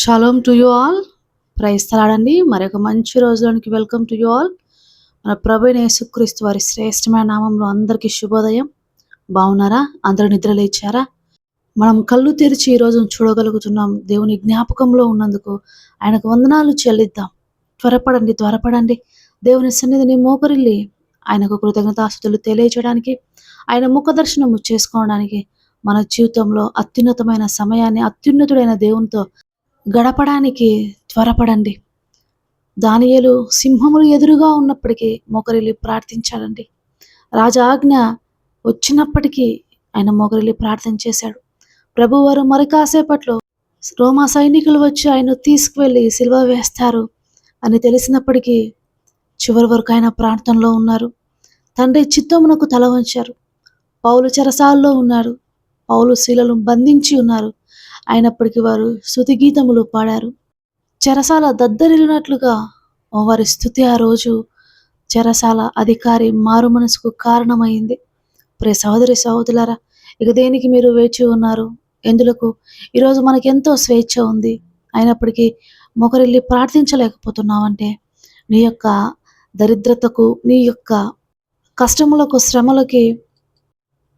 Shalom to you all ప్రయత్నాడండి మరొక మంచి రోజులోనికి వెల్కమ్ టు యూ ఆల్ మన ప్రభు యేసుక్రీస్తు వారి శ్రేష్టమైన నామంలో అందరికీ శుభోదయం. బాగున్నారా? అందరూ నిద్ర లేచారా? మనం కళ్ళు తెరిచి ఈ రోజు చూడగలుగుతున్నాం. దేవుని జ్ఞాపకంలో ఉన్నందుకు ఆయనకు వందనాలు చెల్లిద్దాం. త్వరపడండి త్వరపడండి. దేవుని సన్నిధిని మోకరిల్లి ఆయనకు కృతజ్ఞతాస్తులు తెలియచేయడానికి ఆయన ముఖదర్శనము చేసుకోవడానికి మన జీవితంలో అత్యున్నతమైన సమయాన్ని అత్యున్నతుడైన దేవునితో గడపడానికి త్వరపడండి. దానియలు సింహములు ఎదురుగా ఉన్నప్పటికీ మోకరిల్లి ప్రార్థించాడండి. రాజాజ్ఞ వచ్చినప్పటికీ ఆయన మొగరిల్లి ప్రార్థన చేశాడు. ప్రభువారు మరి కాసేపట్లో రోమా సైనికులు వచ్చి ఆయన తీసుకువెళ్ళి సిల్వ వేస్తారు అని తెలిసినప్పటికీ చివరి వరకు ఆయన ప్రాంతంలో ఉన్నారు. తండ్రి చిత్తమునకు తల వంచారు. పౌలు చెరసాల్లో ఉన్నారు పౌలు శిలలు బంధించి ఉన్నారు. అయినప్పటికీ వారు స్థుతి గీతములు పాడారు. చెరసాల దద్దరిల్లినట్లుగా వారి స్థుతి ఆ రోజు చెరసాల అధికారి మారు మనసుకు కారణమైంది. ప్రే సహోదరి సహోదరులారా ఇక దేనికి మీరు వేచి ఉన్నారు? ఎందులకు? ఈరోజు మనకి ఎంతో స్వేచ్ఛ ఉంది. అయినప్పటికీ మొకరిల్లి ప్రార్థించలేకపోతున్నావంటే నీ యొక్క దరిద్రతకు నీ యొక్క కష్టములకు శ్రమలకి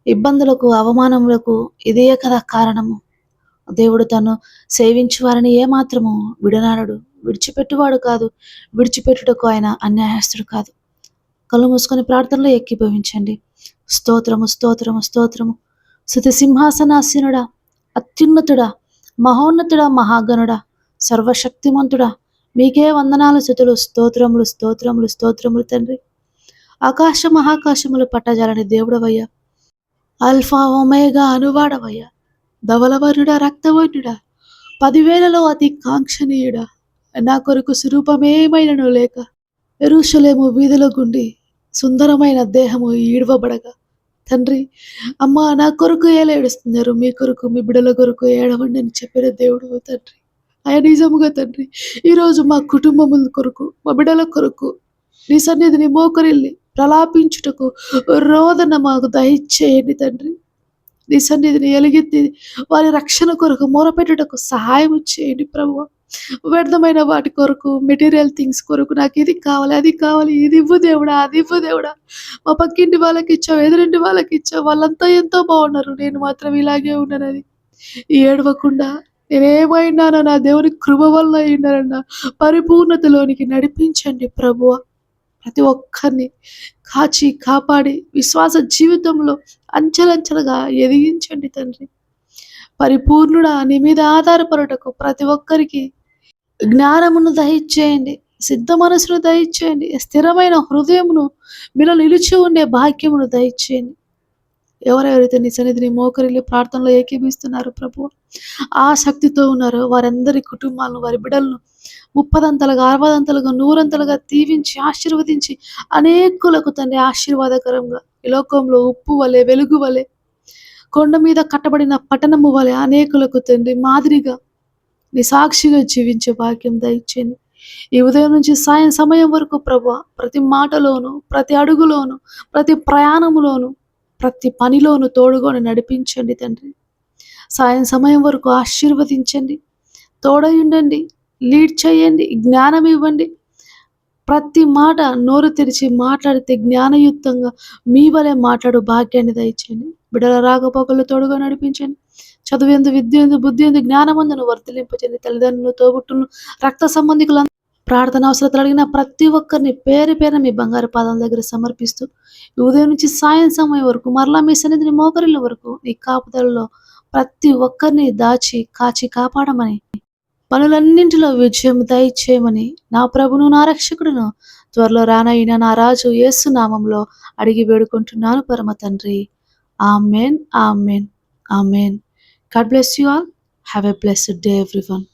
ఇబ్బందులకు అవమానములకు ఇదే కదా కారణము. దేవుడు తను సేవించు వారిని ఏమాత్రము విడనాడడు. విడిచిపెట్టువాడు కాదు. విడిచిపెట్టుటకు ఆయన అన్యాయస్తుడు కాదు. కళ్ళు మూసుకొని ప్రార్థనలో ఎక్కిభవించండి స్తోత్రము స్తోత్రము స్తోత్రము. శృతి సింహాసనాసీనుడా అత్యున్నతుడా మహోన్నతుడా మహాగణుడా సర్వశక్తిమంతుడా. మీకే వందనాలు శృతులు స్తోత్రములు స్తోత్రములు స్తోత్రములు తండ్రి. ఆకాశ మహాకాశములు పట్టజాలని దేవుడవయ్యా. Alpha omega అనువాడవయ్యా. ధవలవర్ణుడా రక్తవర్ణుడా పదివేలలో అతి కాంక్షణీయుడా. నా కొరకు స్వరూపమేమైనను లేక ఎరుషలేము వీధుల గుండి సుందరమైన దేహము ఈడవబడగా. తండ్రి అమ్మ నా కొరకు ఏలేడుస్తున్నారు మీ కొరకు మీ బిడల కొరకు ఏడవండి అని చెప్పిన దేవుడు తండ్రి. ఆయన నిజముగా తండ్రి ఈరోజు మా కుటుంబముల కొరకు మా బిడల కొరకు నీ సన్నిధిని మోకరిల్లి ప్రలాపించుటకు రోదన మాకు దయచేయండి తండ్రి. నీ సన్నిధిని ఎలిగింది. వారి రక్షణ కొరకు మూలపెట్టుటకు సహాయం చేయండి ప్రభు వ్యర్థమైన వాటి కొరకు మెటీరియల్ థింగ్స్ కొరకు నాకు ఇది కావాలి అది కావాలి ఇది ఇవ్వు దేవుడా అది ఇవ్వు దేవుడా. మా పక్కింటి వాళ్ళకి ఇచ్చావు ఎదురింటి వాళ్ళకి ఇచ్చావు వాళ్ళంతా ఎంతో బాగున్నారు నేను మాత్రం ఇలాగే ఉన్నానని ఏడవకుండా నేనేమైనానో నా దేవుని కృప వల్ల అయినారన్న పరిపూర్ణతలోనికి నడిపించండి ప్రభువ. ప్రతి ఒక్కరిని కాచి కాపాడి విశ్వాస జీవితంలో అంచెలంచెలుగా ఎదిగించండి తండ్రి. పరిపూర్ణుడా నీ మీద ఆధారపడటకు ప్రతి ఒక్కరికి జ్ఞానమును దయచేయండి సిద్ధ మనసును దయచేయండి స్థిరమైన హృదయమును మీలో నిలిచి ఉండే భాగ్యమును దయచేయండి. ఎవరెవరైతే నీ సన్నిధిని మోకరిల్లి ప్రార్థనలో ఏకీభిస్తున్నారు ప్రభు ఆ శక్తితో ఉన్నారో వారందరి కుటుంబాలను వారి బిడ్డలను ముప్పదంతలుగా అరవదంతలుగా నూరంతలుగా దీవించి ఆశీర్వదించి అనేకులకు తండ్రి ఆశీర్వాదకరంగా ఈ లోకంలో ఉప్పు వలె వెలుగు వలె కొండ మీద కట్టబడిన పట్టణము వలె అనేకులకు తండ్రి మాదిరిగా నీ సాక్షిగా జీవించే భాగ్యం దయచేయండి. ఈ ఉదయం నుంచి సాయం సమయం వరకు ప్రభు ప్రతి మాటలోను ప్రతి అడుగులోను ప్రతి ప్రయాణములోను ప్రతి పనిలోను తోడుగొని నడిపించండి తండ్రి. సాయం సమయం వరకు ఆశీర్వదించండి. తోడయుండండి. లీడ్ చేయండి. జ్ఞానం ఇవ్వండి. ప్రతి మాట నోరు తెరిచి మాట్లాడితే జ్ఞానయుక్తంగా మీ వలె మాట్లాడు భాగ్యాన్ని దయచేయండి. బిడల రాకపోకలు తోడుగా నడిపించండి. చదువు ఎందు విద్య ఎందు బుద్ధి ఎందు జ్ఞానమందును వర్తిలింపచండి తల్లిదండ్రులు తోబుట్టును రక్త సంబంధికులను ప్రార్థన అవసరతలు అడిగిన ప్రతి ఒక్కరిని పేరు పేరు మీ బంగారు పాదం దగ్గర సమర్పిస్తూ ఉదయం నుంచి సాయం సమయం వరకు మరలా మీ సన్నిధిని మోకరిల వరకు నీ కాపుదలలో ప్రతి ఒక్కరిని దాచి కాచి కాపాడమని పనులన్నింటిలో విజయం దయచేయమని నా ప్రభును నా రక్షకుడును త్వరలో రానయిన నా రాజు యేసు నామంలో అడిగి వేడుకుంటున్నాను పరమ తండ్రి. Amen amen amen. God bless you all. Have a blessed day everyone.